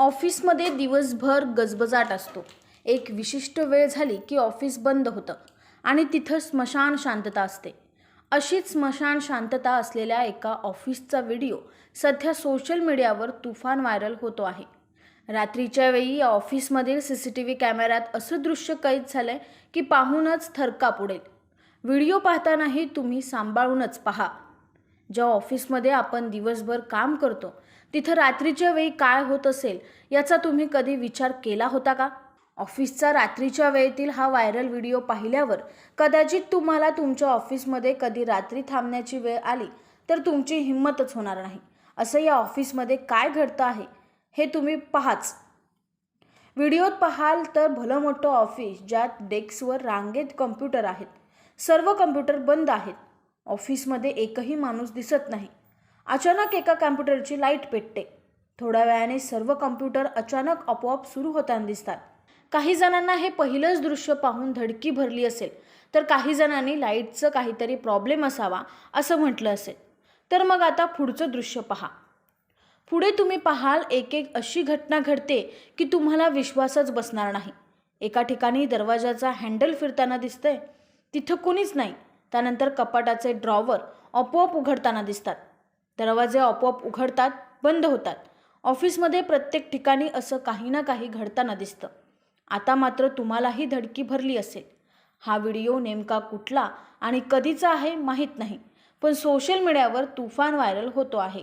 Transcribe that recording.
ऑफिसमध्ये दिवसभर गजबजाट असतो. एक विशिष्ट वेळ झाली की ऑफिस बंद होतं आणि तिथं स्मशान शांतता असते. अशीच स्मशान शांतता असलेल्या एका ऑफिसचा व्हिडिओ सध्या सोशल मीडियावर तुफान व्हायरल होतो आहे. रात्रीच्या वेळी या ऑफिसमधील सी सी टी व्ही कॅमेऱ्यात असं दृश्य कैद झालंय की पाहूनच थरकाप उडेल. व्हिडिओ पाहतानाही तुम्ही सांभाळूनच पहा. ज्या ऑफिसमध्ये आपण दिवसभर काम करतो तिथं रात्रीच्या वेळी काय होत असेल याचा तुम्ही कधी विचार केला होता का? ऑफिसचा रात्रीच्या वेळेतील हा व्हायरल व्हिडिओ पाहिल्यावर कदाचित तुम्हाला तुमच्या ऑफिसमध्ये कधी रात्री थांबण्याची वेळ आली तर तुमची हिंमतच होणार नाही. असं या ऑफिसमध्ये काय घडतं आहे हे तुम्ही पहाच. व्हिडिओत पाहाल तर भलं मोठं ऑफिस ज्यात डेस्कवर रांगेत कम्प्युटर आहेत. सर्व कम्प्युटर बंद आहेत. ऑफिसमध्ये एकही माणूस दिसत नाही. अचानक एका कम्प्युटरची लाइट पेटते. थोड्या वेळाने सर्व कम्प्युटर अचानक आपोआप सुरू होताना दिसतात. काही जणांना हे पहिलंच दृश्य पाहून धडकी भरली असेल तर काही जणांनी लाईटचं काहीतरी प्रॉब्लेम असावा असं म्हटलं असेल. तर मग आता पुढचं दृश्य पहा. पुढे तुम्ही पाहाल एक एक अशी घटना घडते की तुम्हाला विश्वासच बसणार नाही. एका ठिकाणी दरवाजाचा हँडल फिरताना दिसतंय. तिथं कोणीच नाही. त्यानंतर कपाटाचे ड्रॉवर आपोआप उघडताना दिसतात. दरवाजे आपोआप उघडतात बंद होतात. ऑफिसमध्ये प्रत्येक ठिकाणी असं काही ना काही घडताना दिसतं. आता मात्र तुम्हालाही धडकी भरली असेल. हा व्हिडिओ नेमका कुठला आणि कधीचा आहे माहीत नाही पण सोशल मीडियावर तुफान व्हायरल होतो आहे.